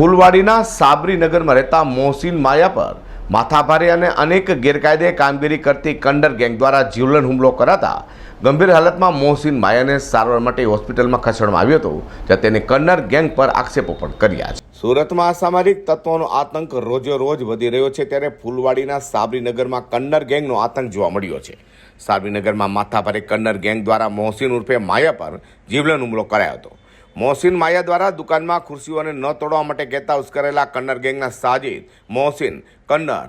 ફૂલવાડીના સાબરીનગરમાં રહેતા મોહસિન માયા પર માથાભારે અને અનેક ગેરકાયદે કામગીરી કરતી કંડર ગેંગ દ્વારા જીવલેણ હુમલો કરાતા ગંભીર હાલતમાં મોહસિન માયાને સારવાર માટે હોસ્પિટલમાં ખસેડવામાં આવ્યો હતો, જ્યાં તેને કન્નર ગેંગ પર આક્ષેપો પણ કર્યા છે. સુરતમાં અસામાજિક તત્વોનો આતંક રોજે રોજ વધી રહ્યો છે, ત્યારે ફૂલવાડીના સાબરીનગરમાં કન્નર ગેંગનો આતંક જોવા મળ્યો છે. સાબરીનગરમાં માથાભારે કન્નર ગેંગ દ્વારા મોહસિન ઉર્ફે માયા પર જીવલેણ હુમલો કરાયો હતો. મોહસિન માયા દ્વારા દુકાનમાં ખુરશીઓને ન તોડવા માટે કહેતા ઉશ્કરેલા કન્નર ગેંગના સાજિદ, મોહસિન, કન્નર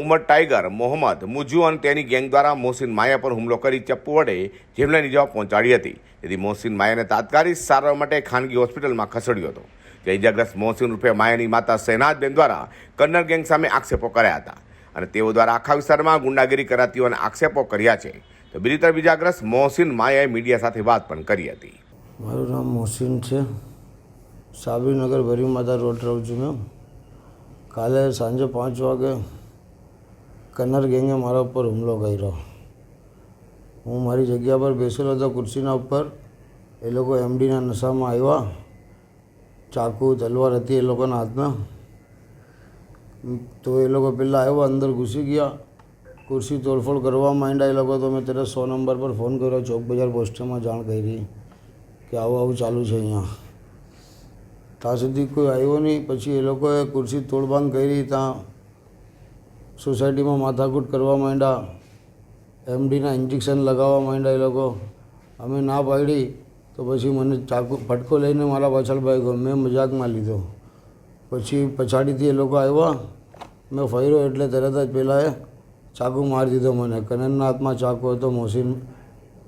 ઉમર ટાઈગર, મોહમ્મદ, મુજુ અને તેની ગેંગ દ્વારા મોહસિન માયા પર હુમલો કરી ચપ્પુ વડે જીવલેણ ઇજાઓ પહોંચાડી હતી. તેથી મોહસિન માયાને તાત્કાલિક સારવાર માટે ખાનગી હોસ્પિટલમાં ખસેડ્યો હતો. જે ઇજાગ્રસ્ત મોહસિન રૂપે માયાની માતા શહેનાજબેન દ્વારા કન્નર ગેંગ સામે આક્ષેપો કર્યા હતા અને તેઓ દ્વારા આખા વિસ્તારમાં ગુંડાગીરી કરાતી હોવાના આક્ષેપો કર્યા છે. તો બીજી તરફ ઇજાગ્રસ્ત મોહસિન માયાએ મીડિયા સાથે વાત પણ કરી હતી. મારું નામ મોહસિન છે. સાબરીનગર ભરી માતા રોડ રહું છું મેં કાલે સાંજે પાંચ વાગે કન્નર ગેંગે મારા ઉપર હુમલો કર્યો. હું મારી જગ્યા પર બેસેલો હતો ખુરશીના ઉપર. એ લોકો એમડીના નશામાં આવ્યા. ચાકુ, તલવાર હતી એ લોકોના હાથમાં. તો એ લોકો પહેલાં આવ્યા, અંદર ઘૂસી ગયા. ખુરશી તોડફોડ કરવા માંડ્યા એ લોકો. તો મેં ત્યારે સો નંબર પર ફોન કર્યો ચોક બજાર પોસ્ટરમાં જાણ કરી. કે આવું આવું ચાલુ છે અહીંયા. ત્યાં સુધી કોઈ આવ્યો નહીં. પછી એ લોકોએ ખુરશી તોડભાંગ કરી, ત્યાં સોસાયટીમાં માથાકૂટ કરવા માંડ્યા. એમડીના ઇન્જેક્શન લગાવવા માંડ્યા એ લોકો. અમે ના પાડી, તો પછી મને ચાકુ, ફટકો લઈને મારા પાછળ ભાગ્યો મેં મજાકમાં લીધો. પછી પછાડીથી એ લોકો આવ્યા. મેં ફર્યો એટલે તરત જ પહેલાં એ ચાકુ મારી દીધો મને. કનરના હાથમાં ચાકુ હતો, મોસીન,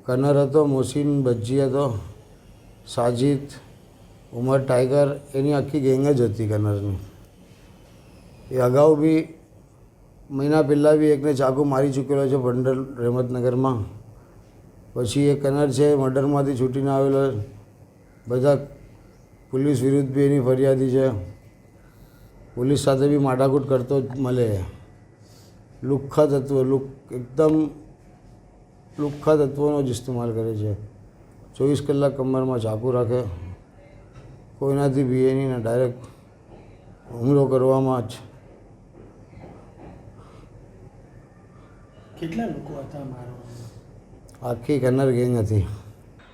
કનર હતો, મોસીન ભज्જી હતો. સાજિદ, ઉમર ટાઈગર, એની આખી ગેંગ જ હતી કનરની એ અગાઉ બી મહિના પહેલાં બી એકને ચાકુ મારી ચૂકેલો છે ભંડલ રહેમતનગરમાં પછી એ કનર છે મર્ડરમાંથી છૂટીને આવેલો બધા પોલીસ વિરુદ્ધ બી એની ફરિયાદી છે. પોલીસ સાથે બી માટાકૂટ કરતો જ મળે. લુખ્ખા તત્વ લુક એકદમ લુખ્ખા તત્વોનો જ ઇસ્તેમાલ કરે છે. ચોવીસ કલાક કમરમાં ચાકુ રાખે. કોઈનાથી બી નહીં ને ડાયરેક્ટ હુમલો કરવામાં જ. કેટલા લોકો હતા આખી કન્નર ગેંગ હતી.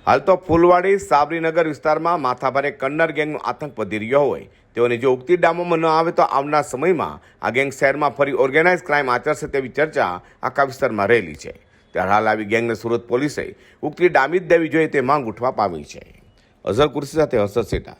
હાલ તો ફૂલવાડી સાબરીનગર વિસ્તારમાં માથાભારે કન્નર ગેંગનો આતંક વધી રહ્યો હોય. તેઓની જો ઉગતી ડામોમાં ન આવે તો આવનાર સમયમાં આ ગેંગ શહેરમાં ફરી ઓર્ગેનાઇઝ ક્રાઇમ આચરશે તેવી ચર્ચા આખા વિસ્તારમાં રહેલી છે. હાલ આવી ગેંગને સુરત પોલીસે ઉક્તિ ડામી જ દેવી જોઈએ તે માંગ ઉઠવા પામી છે. અઝર કુર્સી સાથે હર્ષદ સેટા.